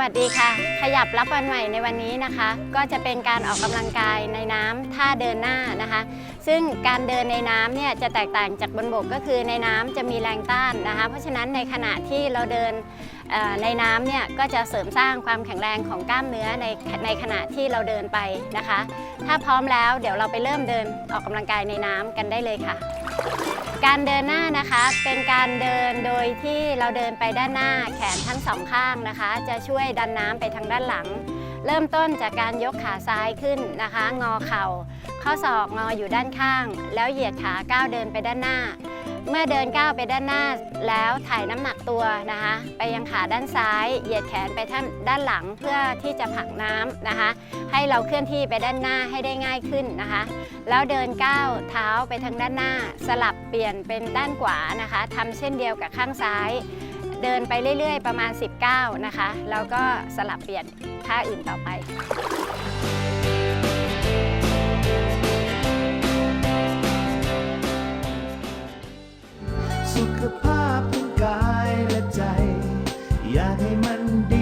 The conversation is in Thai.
วัสดีค่ะ ขยับรับวันใหม่ในวันนี้นะคะ ก็จะเป็นการออกกำลังกายในน้ำท่าเดินหน้านะคะ ซึ่งการเดินในน้ำเนี่ยจะแตกต่างจากบนบกก็คือในน้ำจะมีแรงต้านนะคะ เพราะฉะนั้นในขณะที่เราเดินในน้ำเนี่ยก็จะเสริมสร้างความแข็งแรงของกล้ามเนื้อในในขณะที่เราเดินไปนะคะ ถ้าพร้อมแล้วเดี๋ยวเราไปเริ่มเดินออกกำลังกายในน้ำกันได้เลยค่ะ การเดินหน้านะคะเป็นการเดินโดยที่เราเดินไปด้านหน้าแขนทั้งสองข้างนะคะ จะช่วยดันน้ำไปทางด้านหลัง เริ่มต้นจากการยกขาซ้ายขึ้นนะคะ งอเข่า ข้อศอกงออยู่ด้านข้าง แล้วเหยียดขาก้าวเดินไปด้านหน้า เมื่อเดินก้าวไปด้านหน้าแล้วถ่ายน้ำหนักตัวนะคะ ไปยังขาด้านซ้าย เหยียดแขนไปทางด้านหลังเพื่อที่จะผลักน้ำนะคะ ให้เราเคลื่อนที่ไปด้านหน้าให้ได้ง่ายขึ้นนะคะ แล้วเดินก้าวเท้าไปทางด้านหน้า สลับเปลี่ยนเป็นด้านขวานะคะทำเช่นเดียวกับข้างซ้าย เดินไปเรื่อยๆ ประมาณ10ก้าวนะคะแล้วก็สลับเปลี่ยนท่าอื่นต่อไป ให้มันดี